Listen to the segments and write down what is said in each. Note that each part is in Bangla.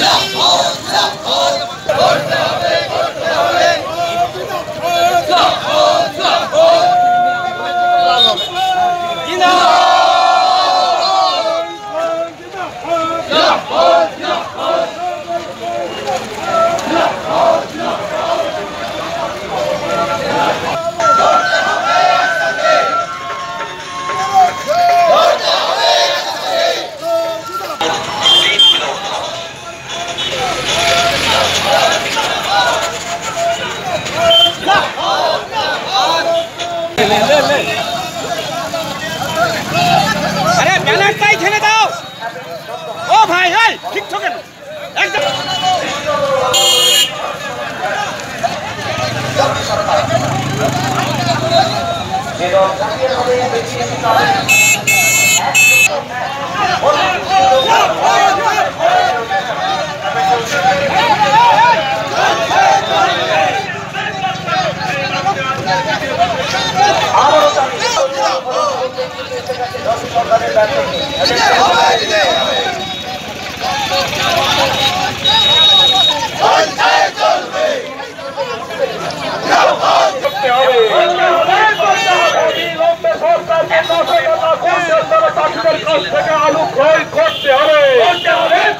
لا Thank you.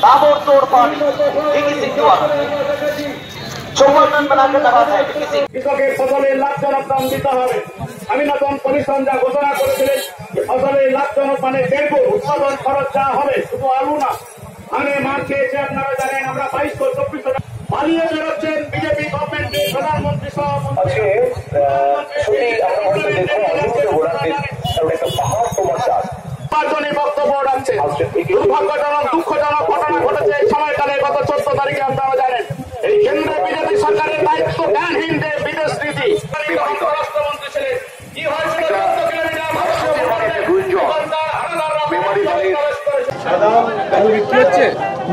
ताबोर तोड़ पानी भीखी सिंह द्वारा चौवन रन बनाकर दबाता है भीखी सिंह কৃষকের ফসলের লাভজনক দাম দিতে হবে স্বামীনাথন কমিশন যা ঘোষণা করেছিলেন যে ফসলের লাভজনক মানে দেখবো উৎপাদন খরচ যা হবে শুধু আলু না মানে মার খেয়েছে আপনারা জানেন আমরা বাইশশো চব্বিশশো টাকা পালিয়ে বেরোচ্ছেন বিজেপি গভর্নমেন্টের প্রধানমন্ত্রী সহ আজকে ছবি আমরা হয়তো দেখবো আলুকে ঘোরাতে কারণ একটা পাহাড় তোমার চাষ নির্বাচনী বক্তব্য রাখছে দুর্ভাগ্যজনক দুঃখজনক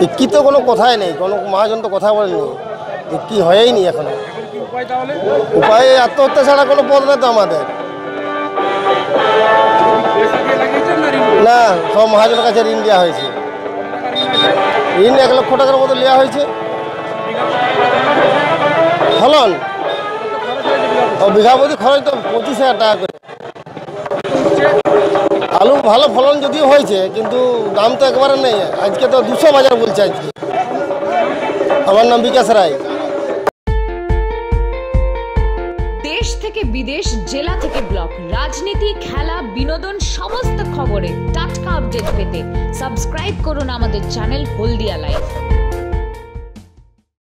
বিক্রি তো কোনো কথাই নেই, কোনো মহাজন তো কথা বলেনি বিক্রি হয়েই নি এখনও। উপায় আত্মহত্যা ছাড়া কোনো পথ নেই তো আমাদের। না, সব মহাজনের কাছে ঋণ দেওয়া হয়েছে। ঋণ এক লক্ষ টাকার মতো নেওয়া হয়েছে। ফলন? ও বিঘা প্রতি খরচ তো পঁচিশ হাজার টাকা করে। ভালো ফলন যদিও হয়েছে, কিন্তু দাম তো একবারে নেই। আজকে তো দুশো বাজার বলছে আজকে। আমার নাম বিকাশ রায়। দেশ থেকে বিদেশ, জেলা থেকে ব্লক, রাজনীতি, খেলা, বিনোদন, সমস্ত খবরে টাটকা আপডেট পেতে সাবস্ক্রাইব করুন আমাদের চ্যানেল হলদিয়া লাইভ।